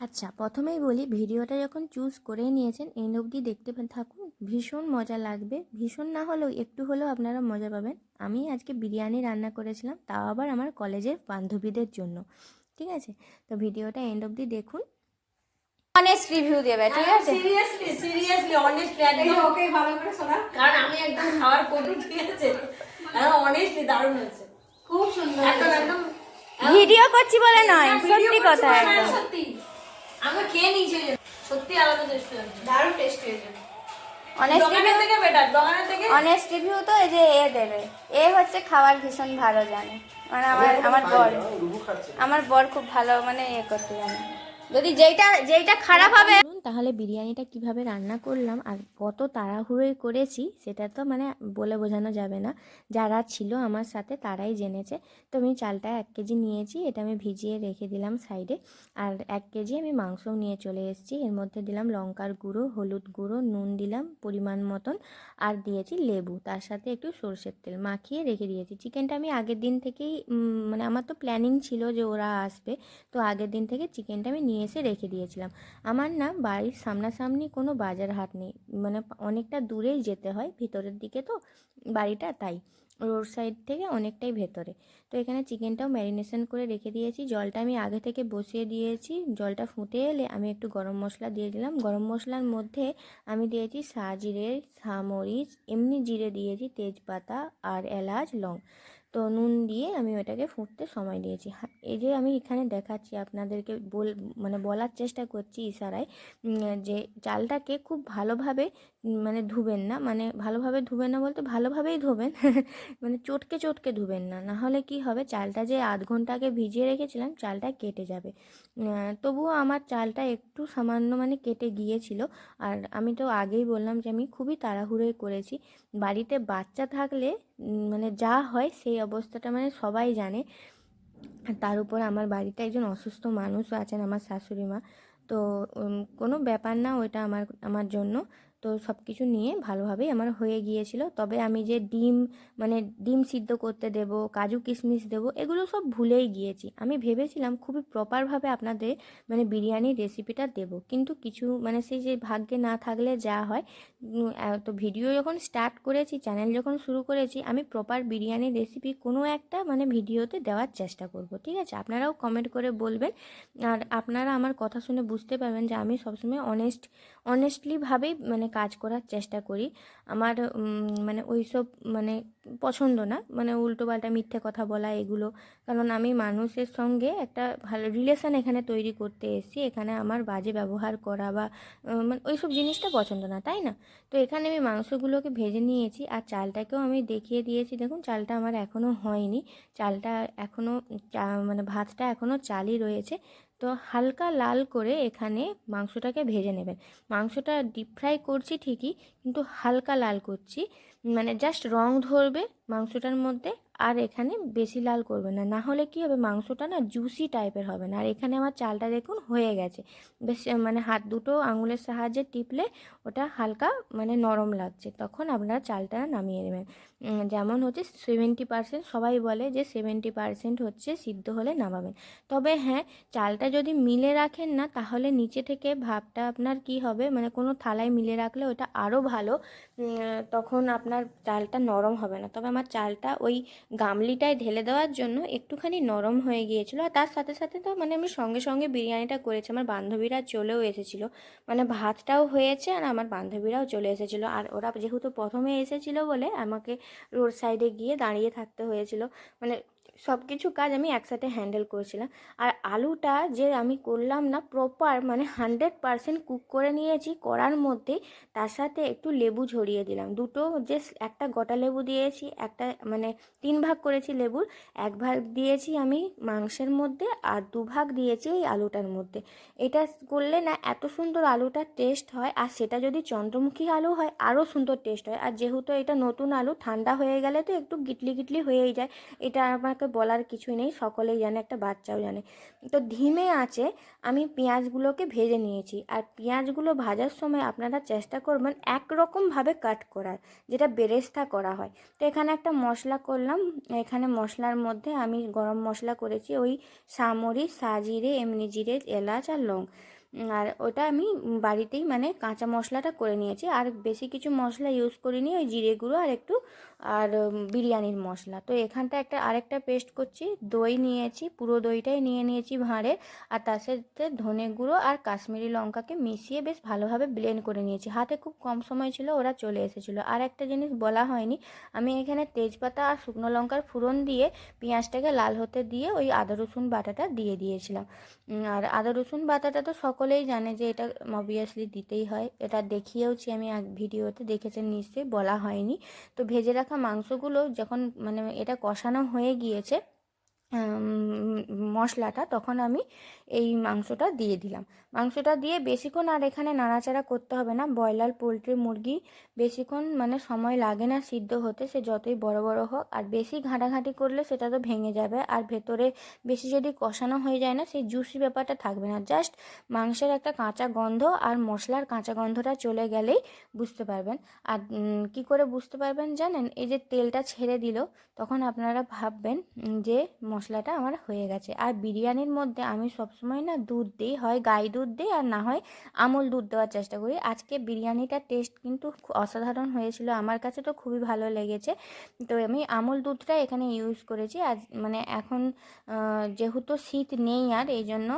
আচ্ছা প্রথমেই বলি ভিডিওটা যখন চুজ করে নিয়েছেন এন্ড অবধি দেখতে থাকুন। ভীষণ মজা লাগবে। ভীষণ না হলেও একটু হলেও আপনারা মজা পাবেন। আমি আজকে বিরিয়ানি রান্না করেছিলাম তাও আবার আমার কলেজের বান্ধবীদের জন্য। ঠিক আছে? তো ভিডিওটা এন্ড অবধি দেখুন। অনেস্ট রিভিউ দেবে ঠিক আছে? সিরিয়াসলি সিরিয়াসলি অনেস্টলি একদম ওকে ভালো করে শোনা। কারণ আমি একদম খাওয়ার পটু ঠিক আছে অনেস্টলি দারুণ হয়েছে। খুব সুন্দর একদম একদম। ভিডিও করছি বলে নয় সত্যি কথা একদম। সত্যি। আমি খেয়ে নিয়েছি সত্যি আলাদা টেস্ট হয়েছে দারুণ টেস্ট হয়েছে দোকানের থেকে বেটার দোকানের থেকে? অনেস্ট রিভিউ তো এই যে এ দেবে। এ হচ্ছে খাবার ভীষণ ভালো জানে। মানে আমার আমার বর আমার বর খুব ভালো মানে এ করতে জানে। যদি যেইটা যেইটা খারাপ হবে তাহলে বিরিয়ানিটা কীভাবে রান্না করলাম আর কত তাড়াহুড়োই করেছি, সেটা তো মানে বলে বোঝানো যাবে না। যারা ছিল আমার সাথে তারাই জেনেছে। তো আমি চালটা এক কেজি নিয়েছি, এটা আমি ভিজিয়ে রেখে দিলাম সাইডে। আর এক কেজি আমি মাংসও নিয়ে চলে এসেছি। এর মধ্যে দিলাম লঙ্কার গুঁড়ো, হলুদ গুঁড়ো, নুন দিলাম পরিমাণ মতন, আর দিয়েছি লেবু। তার সাথে একটু সর্ষের তেল মাখিয়ে রেখে দিয়েছি। চিকেনটা আমি আগের দিন থেকেই মানে আমার তো প্ল্যানিং ছিল যে ওরা আসবে। তো আগের দিন থেকে চিকেনটা আমি নিয়ে এসে রেখে দিয়েছিলাম। আমার না বাড়ির সামনাসামনি কোনো বাজার হাট নেই। মানে অনেকটা দূরেই যেতে হয়, ভিতরের দিকে তো বাড়িটা তাই। রোড সাইড থেকে অনেকটাই ভেতরে। তো এখানে চিকেনটাও ম্যারিনেশন করে রেখে দিয়েছি। জলটা আমি আগে থেকে বসিয়ে দিয়েছি। জলটা ফুটে এলে আমি একটু গরম মশলা দিয়ে দিলাম। গরম মশলার মধ্যে আমি দিয়েছি সাজিরে, সামরিচ, এমনি জিরে দিয়েছি তেজপাতা আর এলাচ, লং। তো নুন দিয়ে আমি ওটাকে ফুটতে সময় দিয়েছি। এই যে আমি এখানে দেখাচ্ছি, আপনাদেরকে বল মানে বলার চেষ্টা করছি ইশারায় যে চালটাকে খুব ভালোভাবে মানে ধুবেন না মানে ভালোভাবে ধুবেন না বলতে ভালোভাবেই ধোবেন মানে চটকে চটকে ধুবেন না। না হলে কি হবে, চালটা যে আধ ঘণ্টা আগে ভিজিয়ে রেখেছিলাম, চালটা কেটে যাবে। তবুও আমার চালটা একটু সামান্য মানে কেটে গিয়েছিল। আর আমি তো আগেই বললাম যে আমি খুবই তাড়াহুড়োই করেছি। বাড়িতে বাচ্চা থাকলে মানে যা হয় সেই অবস্থাটা মানে সবাই জানে। তার উপর আমার বাড়িতে একজন অসুস্থ মানুষও আছেন, আমার শাশুড়ি মা। তো কোনো ব্যাপার না, ওইটা আমার আমার জন্য। তো সব কিছু নিয়ে ভালোভাবেই আমার হয়ে গিয়েছিল। তবে আমি যে ডিম মানে ডিম সিদ্ধ করতে দেব, কাজু কিশমিশ দেব, এগুলো সব ভুলেই গিয়েছি। আমি ভেবেছিলাম খুবই প্রপারভাবে আপনাদের মানে বিরিয়ানির রেসিপিটা দেব। কিন্তু কিছু মানে সেই যে ভাগ্যে না থাকলে যা হয় তো ভিডিও যখন স্টার্ট করেছি চ্যানেল যখন শুরু করেছি, আমি প্রপার বিরিয়ানির রেসিপি কোনো একটা মানে ভিডিওতে দেওয়ার চেষ্টা করব, ঠিক আছে? আপনারাও কমেন্ট করে বলবেন। আর আপনারা আমার কথা শুনে বুঝতে পারবেন যে আমি সবসময় অনেস্ট অনেস্টলিভাবেই মানে কাজ করার চেষ্টা করি। আমার মানে ওইসব মানে পছন্দ না। মানে উল্টো পাল্টা মিথ্যে কথা বলা এগুলো। কারণ আমি মানুষের সঙ্গে একটা ভালো রিলেশন এখানে তৈরি করতে এসেছি। এখানে আমার বাজে ব্যবহার করা বা মানে ওইসব জিনিসটা পছন্দ না, তাই না? তো এখানে আমি মাংসগুলোকে ভেজে নিয়েছি আর চালটাকেও আমি দেখিয়ে দিয়েছি। দেখুন, চালটা আমার এখনও হয়নি। চালটা এখনও মানে ভাতটা এখনও চালই রয়েছে। তো হালকা লাল করে এখানে মাংসটাকে ভেজে নেবেন। মাংসটা ডিপ ফ্রাই করছি ঠিকই, কিন্তু হালকা লাল করছি। মানে জাস্ট রং ধরবে মাংসটার মধ্যে। আর এখানে বেশি লাল করবে না। না হলে কি হবে? মাংসটা না জুসি টাইপের হবে না। আর এখানে আমার চালটা দেখুন হয়ে গেছে। বেশ মানে হাত দুটো আঙুলের সাহায্যে টিপলে ওটা হালকা মানে নরম লাগছে। তখন আপনারা চালটা নামিয়ে নেবেন। যেমন হচ্ছে সেভেন্টি পার্সেন্ট সবাই বলে যে সেভেন্টি পার্সেন্ট হচ্ছে সিদ্ধ হলে নামাবেন। তবে হ্যাঁ চালটা যদি মিলে রাখেন না, তাহলে নিচে থেকে ভাবটা আপনার কি হবে? মানে কোনো থালায় মিলে রাখলে ওটা আরও ভালো। তখন আপনার চালটা নরম হবে না। তবে আমার চালটা ওই গামলিটায় ঢেলে দেওয়ার জন্য একটুখানি নরম হয়ে গিয়েছিল। আর তার সাথে সাথে তো মানে আমি সঙ্গে সঙ্গে বিরিয়ানিটা করেছি। আমার বান্ধবীরা চলেও এসেছিল। মানে ভাতটাও হয়েছে আর আমার বান্ধবীরাও চলে এসেছিল। আর ওরা যেহেতু প্রথমে এসেছিল বলে আমাকে রোড সাইডে গিয়ে দাঁড়িয়ে থাকতে হয়েছিল। মানে সব কিছু কাজ আমি একসাথে হ্যান্ডেল করেছিলাম। আর আলুটা যে আমি করলাম না প্রপার মানে হান্ড্রেড পারসেন্ট কুক করে নিয়েছি, করার মধ্যে তার সাথে একটু লেবু ঝরিয়ে দিলাম। দুটো যে একটা গোটা লেবু দিয়েছি, একটা মানে তিন ভাগ করেছি লেবুর, এক ভাগ দিয়েছি আমি মাংসের মধ্যে আর দু ভাগ দিয়েছি এই আলুটার মধ্যে। এটা করলে না এত সুন্দর আলুটার টেস্ট হয়, আর সেটা যদি চন্দ্রমুখী আলু হয় আরও সুন্দর টেস্ট হয়। আর যেহেতু এটা নতুন আলু, ঠান্ডা হয়ে গেলে তো একটু গিটলি গিটলি হয়েই যায়। এটা আমাকে বলার কিছুই নেই, সকলেই জানে, একটা বাচ্চাও জানে। তো ধিমে আছে, আমি পেঁয়াজগুলোকে ভেজে নিয়েছি। আর পেঁয়াজগুলো ভাজার সময় আপনারা চেষ্টা করবেন একরকমভাবে কাট করার, যেটা বেরেস্তা করা হয়। তো এখানে একটা মশলা করলাম, এখানে মশলার মধ্যে আমি গরম মশলা করেছি ওই সামরি সাজিরে, এমনি জিরে, এলাচ আর লং। আর ওটা আমি বাড়িতেই মানে কাঁচা মশলাটা করে নিয়েছি। আর বেশি কিছু মশলা ইউজ করিনি, ওই জিরে গুঁড়ো আর একটু, আর বিরিয়ানির মশলা। তো এখানটা একটা আরেকটা পেস্ট করছি, দই নিয়েছি, পুরো দইটাই নিয়ে নিয়েছি ভাঁড়ে, আর তার সাথে ধনে গুঁড়ো আর কাশ্মীরি লঙ্কাকে মিশিয়ে বেশ ভালোভাবে ব্লেন্ড করে নিয়েছি। হাতে খুব কম সময় ছিল, ওরা চলে এসেছিল। আর একটা জিনিস বলা হয়নি, আমি এখানে তেজপাতা আর শুকনো লঙ্কার ফোড়ন দিয়ে পেঁয়াজটাকে লাল হতে দিয়ে ওই আদা রসুন বাটাটা দিয়ে দিয়েছিলাম। আর আদা রসুন বাটাটা তো সকলেই জানে যে এটা অবভিয়াসলি দিতেই হয়। এটা দেখিয়েওছি আমি এক ভিডিওতে, দেখেছেন নিশ্চয়ই, বলা হয়নি। তো ভেজে রাখা মাংসগুলো যখন মানে এটা কষানো হয়ে গিয়েছে মশলাটা, তখন আমি এই মাংসটা দিয়ে দিলাম। মাংসটা দিয়ে বেশিক্ষণ আর এখানে নাড়াচাড়া করতে হবে না। ব্রয়লার, পোলট্রি, মুরগি বেশিক্ষণ মানে সময় লাগে না সিদ্ধ হতে, সে যতই বড় বড় হোক। আর বেশি ঘাঁটাঘাঁটি করলে সেটা তো ভেঙে যাবে। আর ভেতরে বেশি যদি কষানো হয়ে যায় না, সেই জুসি ব্যাপারটা থাকবে না। জাস্ট মাংসের একটা কাঁচা গন্ধ আর মশলার কাঁচা গন্ধটা চলে গেলেই বুঝতে পারবেন। আর কি করে বুঝতে পারবেন জানেন? এই যে তেলটা ছেড়ে দিল, তখন আপনারা ভাববেন যে মশলাটা আমার হয়ে গেছে। আর বিরিয়ানির মধ্যে আমি সবসময় না দুধ দিই, হয় গাই দুধ দিই আর না হয় আমল দুধ দেওয়ার চেষ্টা করি। আজকে বিরিয়ানিটার টেস্ট কিন্তু অসাধারণ হয়েছিল, আমার কাছে তো খুবই ভালো লেগেছে। তো আমি আমল দুধটা এখানে ইউজ করেছি। আজ মানে এখন যেহেতু শীত নেই আর, এই জন্য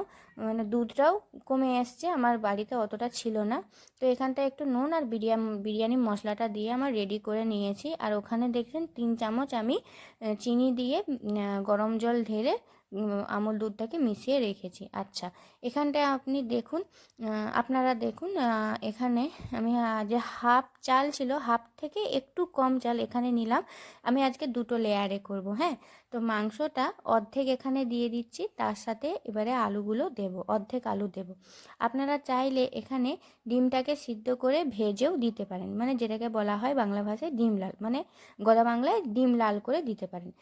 মানে দুধটাও কমে এসছে, আমার বাড়িতে অতটা ছিল না। তো এখানটা একটু নুন আর বিরিয়ানি বিরিয়ানি মশলাটা দিয়ে আমার রেডি করে নিয়েছি। আর ওখানে দেখছেন তিন চামচ আমি চিনি দিয়ে গরম জল ঢেলে উম, আমল দুধটাকে মিশিয়ে রেখেছি। আচ্ছা এখানটায় আপনি দেখুন আপনারা দেখুন এখানে আমি যে হাফ চাল ছিল হাফ থেকে একটু কম চাল এখানে নিলাম। আমি আজকে দুটো লেয়ারে করব হ্যাঁ? তো মাংসটা অর্ধেক এখানে দিয়ে দিচ্ছি তার সাথে এবারে আলুগুলো দেব অর্ধেক আলু দেব। আপনারা চাইলে এখানে ডিমটাকে সিদ্ধ করে ভেজেও দিতে পারেন মানে যেটাকে বলা হয় বাংলা ভাষায় ডিম লাল মানে গদা বাংলায় ডিম লাল করে দিতে পারেন।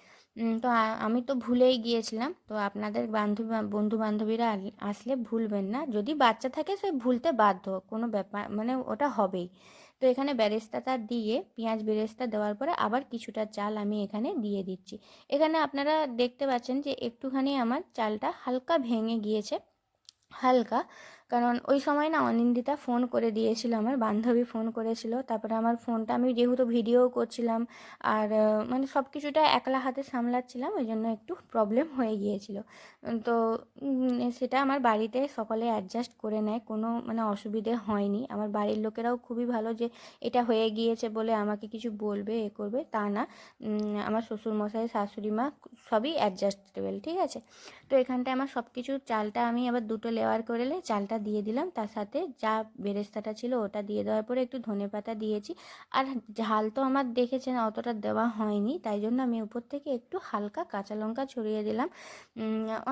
তো আমি তো ভুলেই গিয়েছিলাম। তো আপনাদের বান্ধব বন্ধু বান্ধবীরা আসলে ভুলবেন না। যদি বাচ্চা থাকে সে ভুলতে বাধ্য, কোনো ব্যাপার মানে ওটা হবেই। তো এখানে বেরেস্তাটা দিয়ে, পেঁয়াজ বেরেস্তা দেওয়ার পরে আবার কিছুটা চাল আমি এখানে দিয়ে দিচ্ছি। এখানে আপনারা দেখতে পাচ্ছেন যে একটুখানি আমার চালটা হালকা ভেঙে গিয়েছে, হালকা। কারণ ওই সময় না অনিন্দিতা ফোন করে দিয়েছিল, আমার বান্ধবী ফোন করেছিল। তারপরে আমার ফোনটা আমি যেহেতু ভিডিও করছিলাম আর মানে সব কিছুটা একলা হাতে সামলাচ্ছিলাম, ওই জন্য একটু প্রবলেম হয়ে গিয়েছিল। তো সেটা আমার বাড়িতে সকলে অ্যাডজাস্ট করে নেয়, কোনো মানে অসুবিধে হয়নি। আমার বাড়ির লোকেরাও খুবই ভালো যে এটা হয়ে গিয়েছে বলে আমাকে কিছু বলবে, এ করবে, তা না। আমার শ্বশুরমশাই শাশুড়ি মা সবই অ্যাডজাস্টেবল ঠিক আছে? তো এখানটায় আমার সব কিছু চালটা আমি আবার দুটো লেয়ার করলে চালটা দিয়ে দিলাম। তার সাথে যা বেরেস্তাটা ছিল ওটা দিয়ে দেওয়ার পরে একটু ধনেপাতা দিয়েছি। আর ঝাল তো আমার দেখেছেন অতটা দেওয়া হয়নি, তাই জন্য আমি উপর থেকে একটু হালকা কাঁচা লঙ্কা ছড়িয়ে দিলাম।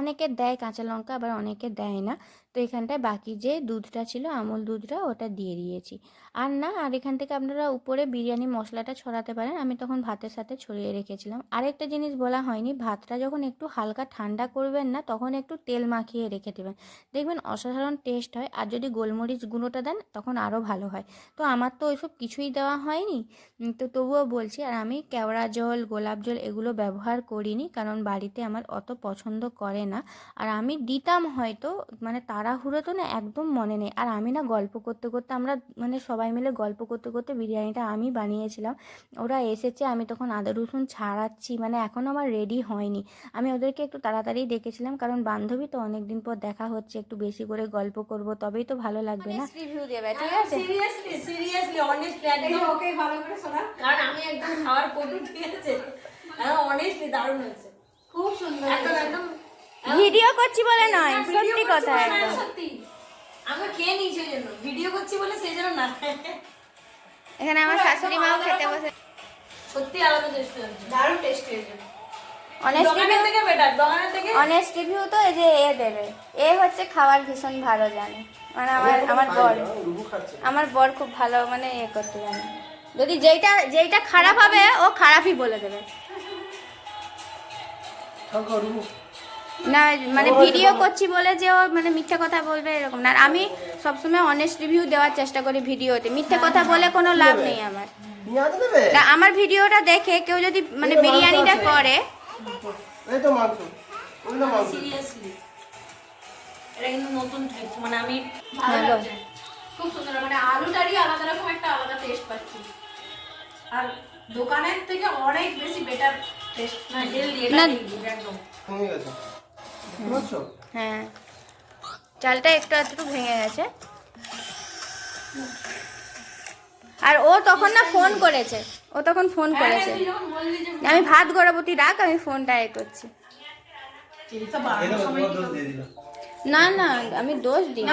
অনেকে দেয় কাঁচা লঙ্কা, আবার অনেকে দেয় না। তো এখানটায় বাকি যে দুধটা ছিল, আমুল দুধটা, ওটা দিয়ে দিয়েছি। আর না, আর এখান থেকে আপনারা উপরে বিরিয়ানি মশলাটা ছড়াতে পারেন, আমি তখন ভাতের সাথে ছড়িয়ে রেখেছিলাম। আরেকটা জিনিস বলা হয়নি, ভাতটা যখন একটু হালকা ঠান্ডা করবেন না, তখন একটু তেল মাখিয়ে রেখে দেবেন। দেখবেন অসাধারণ টেস্ট হয়। আর যদি গোলমরিচ গুঁড়োটা দেন, তখন আরও ভালো হয়। তো আমার তো ওইসব কিছুই দেওয়া হয়নি। তো তবুও বলছি, আর আমি কেওড়া জল, গোলাপ জল এগুলো ব্যবহার করিনি, কারণ বাড়িতে আমার অত পছন্দ করে না। আর আমি দিতাম হয়তো মানে তাড়াহুড়ো তো না, একদম মনে নেই। আর আমি না গল্প করতে করতে, আমরা মানে সবাই মিলে গল্প করতে করতে বিরিয়ানিটা আমি বানিয়েছিলাম। ওরা এসেছে, আমি তখন আদা, রসুন ছাড়াচ্ছি মানে এখনও আমার রেডি হয়নি। আমি ওদেরকে একটু তাড়াতাড়ি ডেকেছিলাম কারণ বান্ধবী তো অনেক দিন পর দেখা হচ্ছে, একটু বেশি করে গল্প করব তবেই তো ভালো লাগবে না। রিভিউ দেবে ঠিক আছে? সিরিয়াসলি সিরিয়াসলি যে একদম ওকে ভালো করে শোনা। কারণ আমি একদম খাওয়ার পটু ঠিক আছে? অনেস্টলি দারুণ হয়েছে। খুব সুন্দর একদম একদম। ভিডিও করছি বলে নয় সত্যি কথা একদম। সত্যি। আমি খেয়ে নিয়েছি জন্য। ভিডিও করছি বলে সেই জন্য না এখানে আমার শাশুড়ি মাও খেতে বসে। সত্যি আলাদা টেস্ট হয়েছে। দারুণ টেস্ট হয়েছে। অনেস্ট দোকানের থেকে বেটার দোকানের থেকে অনেস্ট রিভিউ তো এই যে এ দেবে। এ হচ্ছে খাবার ভীষণ ভালো জানে। মানে আমার আমার বর আমার বর খুব ভালো মানে এ করতে জানে। যদি যেইটা যেইটা খারাপ হবে ও খারাপই বলে দেবে। না মানে ভিডিও করছি বলে যে ও মানে মিথ্যে কথা বলবে এরকম না। আর আমি সবসময় অনেস্ট রিভিউ দেওয়ার চেষ্টা করি ভিডিওতে মিথ্যে কথা বলে কোনো লাভ নেই আমার। না আমার ভিডিওটা দেখে কেউ যদি মানে বিরিয়ানিটা করে এই তো মাংস ওই না মাংস। সিরিয়াসলি এটা কিন্তু নতুন ট্রিক মানে আমি ভালো লাগছে। খুব সুন্দর মানে আলুটারই আলাদা রকম একটা আলাদা টেস্ট পাচ্ছি। আর দোকানের থেকে অনেক বেশি বেটার টেস্ট না হেলদি এটা একদম। কমে গেছে। দেখতে হ্যাঁ। চালটা একটু একটু ভেঙে গেছে। আর ও তখন না ফোন করেছে। ও তখন ফোন করেছে। তুই যখন বললি যে আমি ভাত গড়াবো তুই ডাক আমি ফোনটা এ করছি। না না আমি দোষ দিই